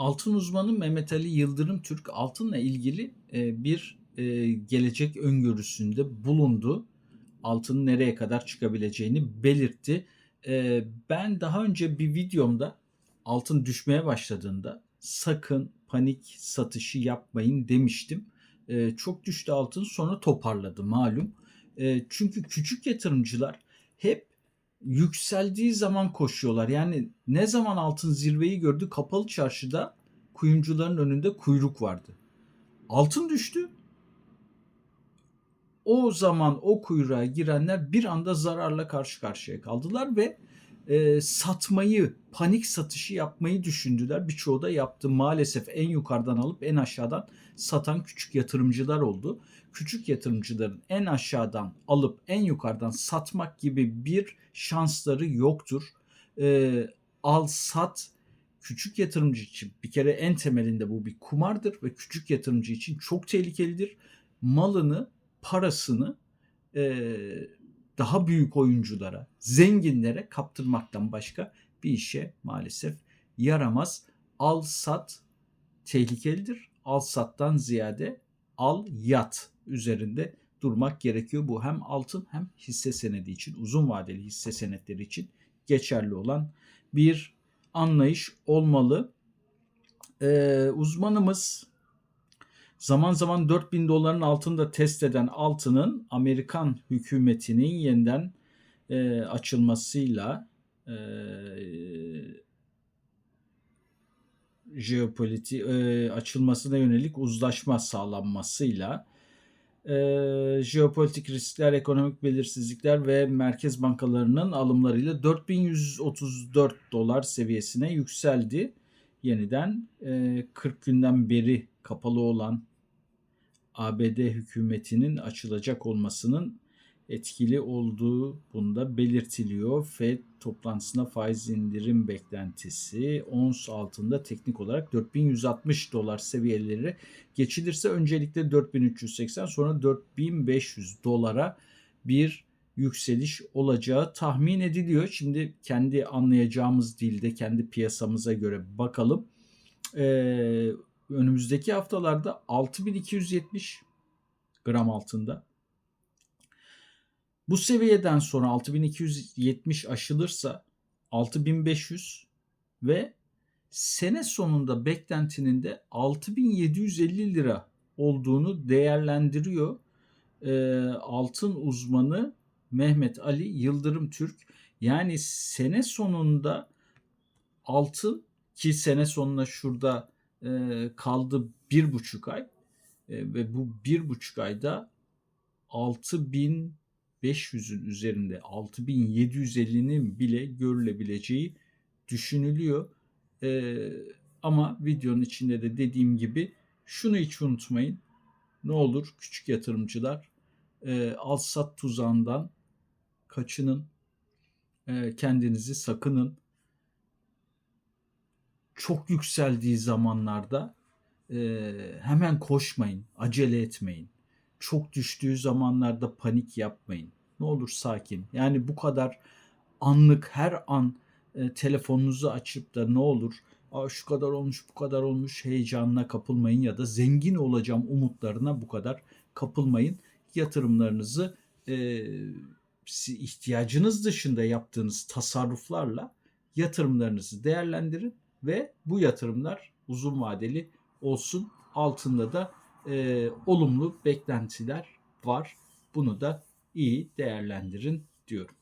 Altın uzmanı Mehmet Ali Yıldırım Türk altınla ilgili e, bir e, gelecek öngörüsünde bulundu. Altının nereye kadar çıkabileceğini belirtti. E, ben daha önce bir videomda altın düşmeye başladığında sakın panik satışı yapmayın demiştim. Çok düştü altın sonra toparladı malum. Çünkü küçük yatırımcılar hep yükseldiği zaman koşuyorlar. Yani ne zaman altın zirveyi gördü kapalı çarşıda kuyumcuların önünde kuyruk vardı. Altın düştü. O zaman o kuyruğa girenler bir anda zararla karşı karşıya kaldılar ve e, satmayı, panik satışı yapmayı düşündüler. Birçoğu da yaptı. Maalesef en yukarıdan alıp en aşağıdan satan küçük yatırımcılar oldu. Küçük yatırımcıların en aşağıdan alıp en yukarıdan satmak gibi bir şansları yoktur. E, al sat küçük yatırımcı için bir kere en temelinde bu bir kumardır ve küçük yatırımcı için çok tehlikelidir. Malını, parasını e, daha büyük oyunculara, zenginlere kaptırmaktan başka bir işe maalesef yaramaz. Al sat tehlikelidir. Al sattan ziyade al yat üzerinde durmak gerekiyor. Bu hem altın hem hisse senedi için, uzun vadeli hisse senetleri için geçerli olan bir anlayış olmalı. Ee, uzmanımız zaman zaman 4000 doların altında test eden altının Amerikan hükümetinin yeniden e, açılmasıyla e, jeopolitik e, açılmasına yönelik uzlaşma sağlanmasıyla e, jeopolitik riskler, ekonomik belirsizlikler ve merkez bankalarının alımlarıyla 4134 dolar seviyesine yükseldi. Yeniden e, 40 günden beri kapalı olan ABD hükümetinin açılacak olmasının etkili olduğu bunda belirtiliyor. Fed toplantısında faiz indirim beklentisi ons altında teknik olarak 4160 dolar seviyeleri geçilirse öncelikle 4380 sonra 4500 dolara bir yükseliş olacağı tahmin ediliyor. Şimdi kendi anlayacağımız dilde kendi piyasamıza göre bakalım. Ee, önümüzdeki haftalarda 6270 gram altında bu seviyeden sonra 6270 aşılırsa 6500 ve sene sonunda beklentinin de 6750 lira olduğunu değerlendiriyor. E, altın uzmanı Mehmet Ali Yıldırım Türk. Yani sene sonunda altın ki sene sonuna şurada kaldı bir buçuk ay e, ve bu bir buçuk ayda 6000 500'ün üzerinde 6750'nin bile görülebileceği düşünülüyor. Ee, ama videonun içinde de dediğim gibi şunu hiç unutmayın. Ne olur küçük yatırımcılar e, al sat tuzağından kaçının. E, kendinizi sakının. Çok yükseldiği zamanlarda e, hemen koşmayın, acele etmeyin çok düştüğü zamanlarda panik yapmayın. Ne olur sakin. Yani bu kadar anlık her an e, telefonunuzu açıp da ne olur Aa, şu kadar olmuş bu kadar olmuş heyecanına kapılmayın ya da zengin olacağım umutlarına bu kadar kapılmayın. Yatırımlarınızı e, ihtiyacınız dışında yaptığınız tasarruflarla yatırımlarınızı değerlendirin ve bu yatırımlar uzun vadeli olsun. Altında da e, olumlu beklentiler var. Bunu da iyi değerlendirin diyorum.